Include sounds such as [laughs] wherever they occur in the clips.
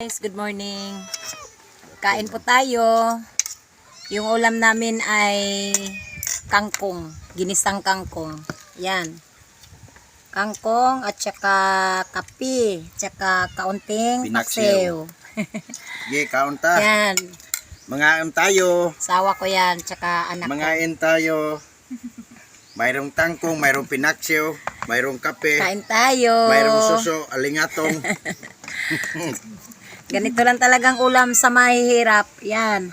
Guys, good morning. Kain po tayo. Yung ulam namin ay kangkong, ginisang kangkong. Yan. Kangkong at saka kapi, tsaka kaunting Pinaksiw. paksiw. Sige, kaon ta. Yan. Mangain tayo. Sawa ko yan, tsaka anak ko. Mangain tayo. Mayroong tangkong, mayroong pinaksyo, mayroong kape, Kain tayo. mayroong suso, alingatong. [laughs] Ganito lang talagang ulam sa mahihirap. Yan.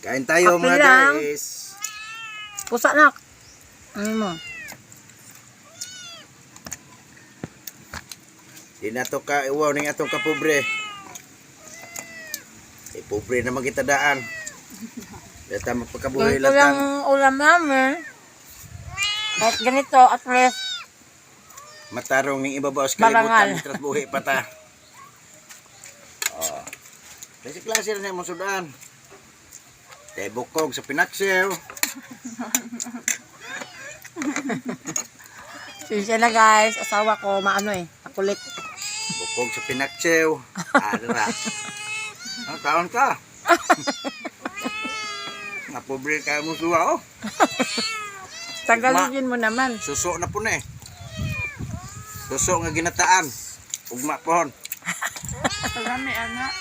Kain tayo Kape mga lang. guys. Pusa nak. Ano mo? Di na to ka, iwaw ning atong kapobre. Eh, pobre naman kita daan. Data magpakabuhay Ganito lang ulam namin. Kahit ganito, at least, Matarong ng ibabaw sa Marangal. kalibutan. Tras buhay pa ta. [laughs] Oh. Kasi klase rin mo sudan. Kay bukog sa pinaksiw. [laughs] siya na guys, asawa ko, maano eh, makulit. Bukog sa pinaksiw. Adra. Ang taon ka. [laughs] Nga pobre ka mo suwa oh. Tagalogin mo naman. Suso na po na eh. Suso nga ginataan. Ugma pohon. Pagami, anak.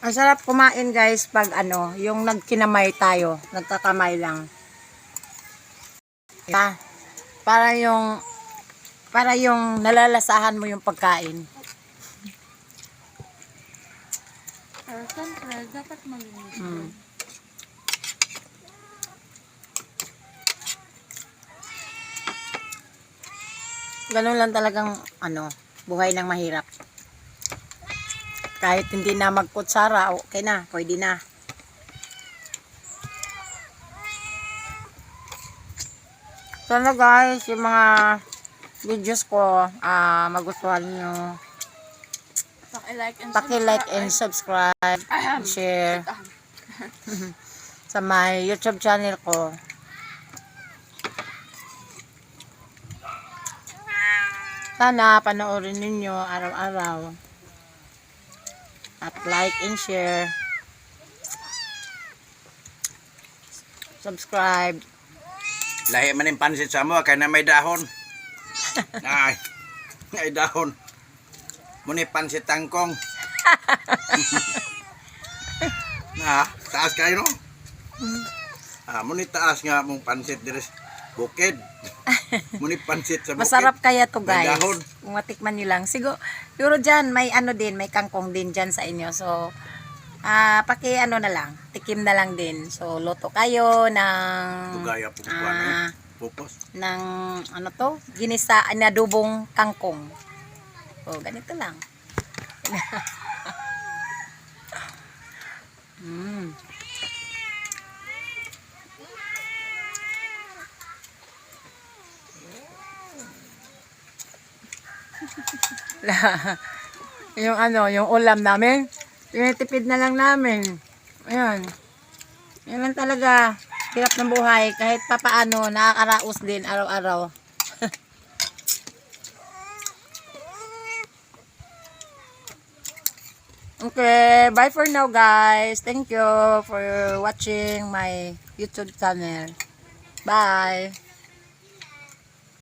Ang sarap kumain guys pag ano, yung nagkinamay tayo, nagkakamay lang. Yeah. Para yung para yung nalalasahan mo yung pagkain. Pero siyempre, dapat malinis. Mm. Ganun lang talagang ano, buhay ng mahirap. Kahit hindi na magkutsara, okay na, pwede na. Sana guys, yung mga videos ko, ah magustuhan nyo. Paki-like and Paki-like and subscribe, share [laughs] sa my YouTube channel ko. Sana panoorin ninyo araw-araw. At like and share. Subscribe. Lahi man yung pansit sa mo, kaya na may dahon. [laughs] Ay, may dahon. Muni pansit tangkong. na, [laughs] taas kayo no? Ah, muni taas nga mong pansit deres bukid. [laughs] Muni pansit sa bukid. Masarap kaya to guys. dahon. Kung matikman nyo lang. Siguro, siguro dyan, may ano din, may kangkong din dyan sa inyo. So, ah paki ano na lang, tikim na lang din. So, luto kayo ng, Tugaya po ah, Pupos. ng, ano to, ginisa, inadubong kangkong. So, ganito lang. [laughs] mm. [laughs] yung ano, yung ulam namin, tinitipid na lang namin. Ayun. Yan lang talaga. Hirap ng buhay. Kahit papaano, nakakaraos din araw-araw. Okay, bye for now guys. Thank you for watching my YouTube channel. Bye.